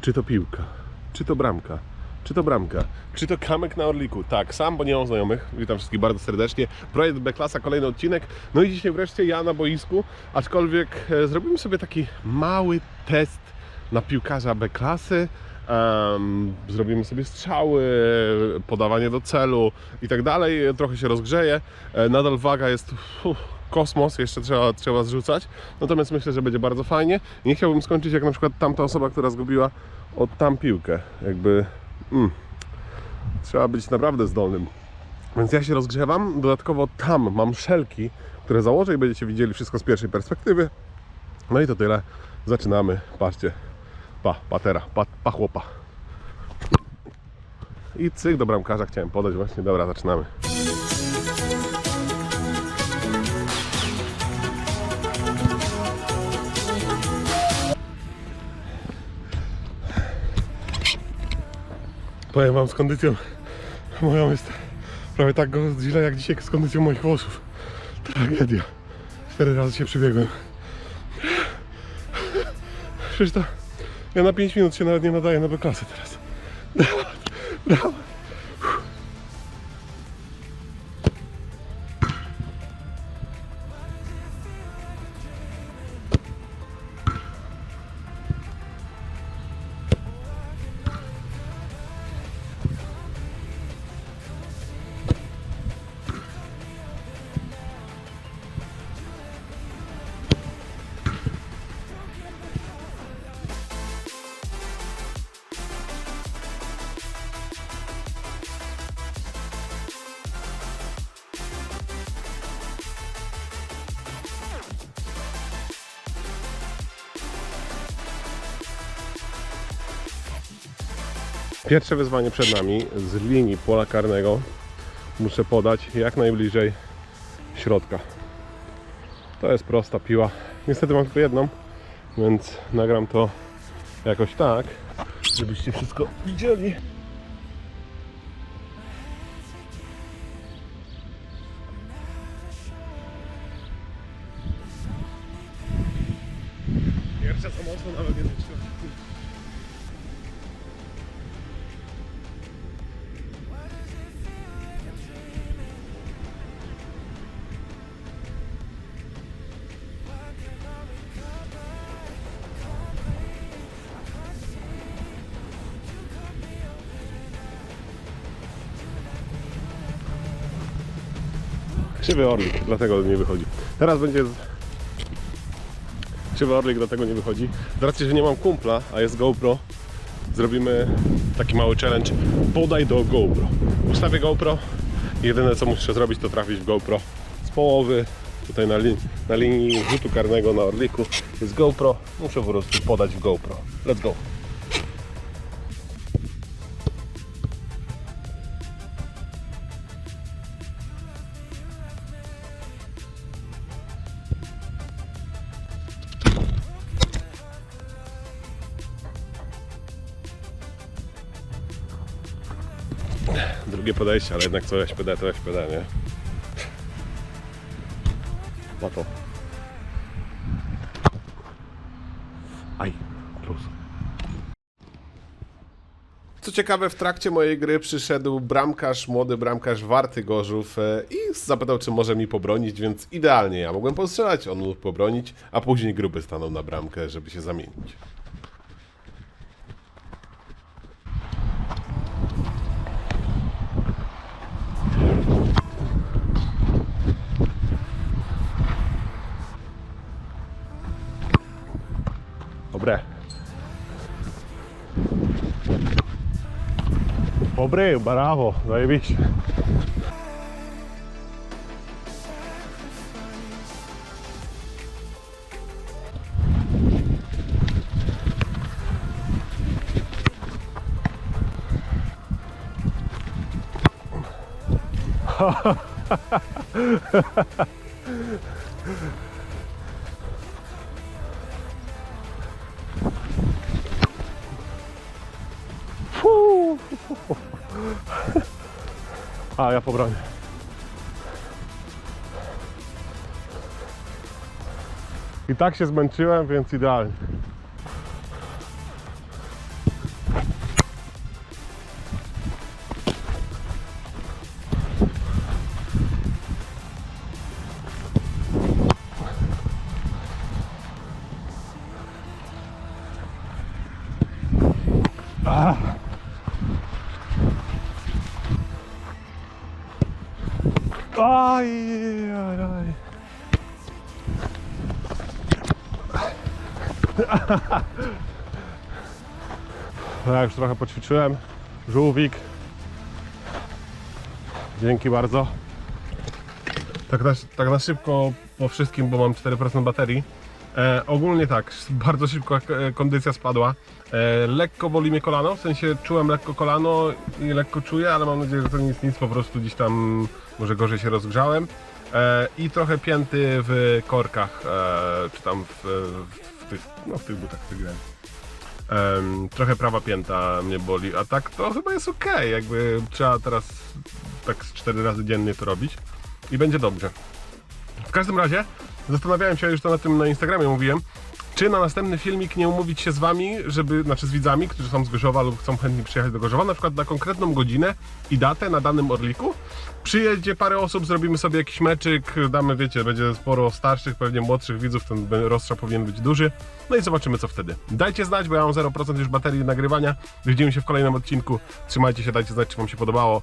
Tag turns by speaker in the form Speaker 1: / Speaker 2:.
Speaker 1: Czy to piłka? Czy to bramka? Czy to bramka? Czy to kamek na Orliku? Tak, sam, bo nie mam znajomych. Witam wszystkich bardzo serdecznie. Projekt B-Klasa, kolejny odcinek. No i dzisiaj wreszcie ja na boisku, aczkolwiek e, zrobimy sobie taki mały test na piłkarza B-Klasy. Zrobimy sobie strzały, podawanie do celu i tak dalej. Trochę się rozgrzeje. E, nadal waga jest uff, kosmos, jeszcze trzeba, trzeba zrzucać. Natomiast myślę, że będzie bardzo fajnie. Nie chciałbym skończyć jak na przykład tamta osoba, która zgubiła od tam piłkę. Jakby mm, trzeba być naprawdę zdolnym. Więc ja się rozgrzewam. Dodatkowo tam mam szelki, które założę i będziecie widzieli wszystko z pierwszej perspektywy. No i to tyle. Zaczynamy. Patrzcie. Pa, patera, pa, pa chłopa. I cyk do bramkarza chciałem podać właśnie. Dobra, zaczynamy. Powiem wam z kondycją moją jest prawie tak źle jak dzisiaj z kondycją moich włosów. Tragedia. Cztery razy się przybiegłem. To ja na 5 minut się nawet nie nadaję na B-klasę teraz. Brawo, brawo. Pierwsze wyzwanie przed nami z linii pola karnego muszę podać jak najbliżej środka. To jest prosta piła. Niestety mam tylko jedną, więc nagram to jakoś tak, żebyście wszystko widzieli. Pierwsze za nawet nie. Krzywy orlik, dlatego nie wychodzi. Teraz będzie z... Krzywy orlik, dlatego nie wychodzi. Z racji, że nie mam kumpla, a jest GoPro, zrobimy taki mały challenge. Podaj do GoPro. Ustawię GoPro. Jedyne co muszę zrobić, to trafić w GoPro z połowy. Tutaj na, li... na linii rzutu karnego na orliku jest GoPro. Muszę po prostu podać w GoPro. Let's go. Drugie podejście, ale jednak co SPD to SPD, nie? Ma to. Aj, plus. Co ciekawe, w trakcie mojej gry przyszedł bramkarz, młody bramkarz Warty Gorzów e, i zapytał, czy może mi pobronić, więc idealnie ja mogłem postrzelać, on mógł pobronić, a później gruby stanął na bramkę, żeby się zamienić. Dobri, bravo, zajebiš. Fuh. A, ja po bramie. I tak się zmęczyłem, więc idealnie. Ah. Aj, aj, aj. Ja już trochę poćwiczyłem. Żółwik. Dzięki bardzo. Tak na, tak na szybko po wszystkim, bo mam 4% baterii. E, ogólnie tak, bardzo szybko e, kondycja spadła. E, lekko boli mnie kolano, w sensie czułem lekko kolano i lekko czuję, ale mam nadzieję, że to nic, nic po prostu gdzieś tam może gorzej się rozgrzałem. E, I trochę pięty w korkach, e, czy tam w, w, tych, no, w tych butach, w grałem. Em, trochę prawa pięta mnie boli, a tak to chyba jest ok. Jakby trzeba teraz tak z 4 razy dziennie to robić i będzie dobrze. W każdym razie zastanawiałem się już to na tym na Instagramie mówiłem, czy na następny filmik nie umówić się z wami, żeby, znaczy z widzami, którzy są z Gorzowa lub chcą chętnie przyjechać do Gorzowa, na przykład na konkretną godzinę i datę na danym Orliku. Przyjedzie parę osób, zrobimy sobie jakiś meczyk, damy, wiecie, będzie sporo starszych, pewnie młodszych widzów, ten rozstrzał powinien być duży. No i zobaczymy co wtedy. Dajcie znać, bo ja mam 0% już baterii nagrywania. Widzimy się w kolejnym odcinku. Trzymajcie się, dajcie znać, czy wam się podobało.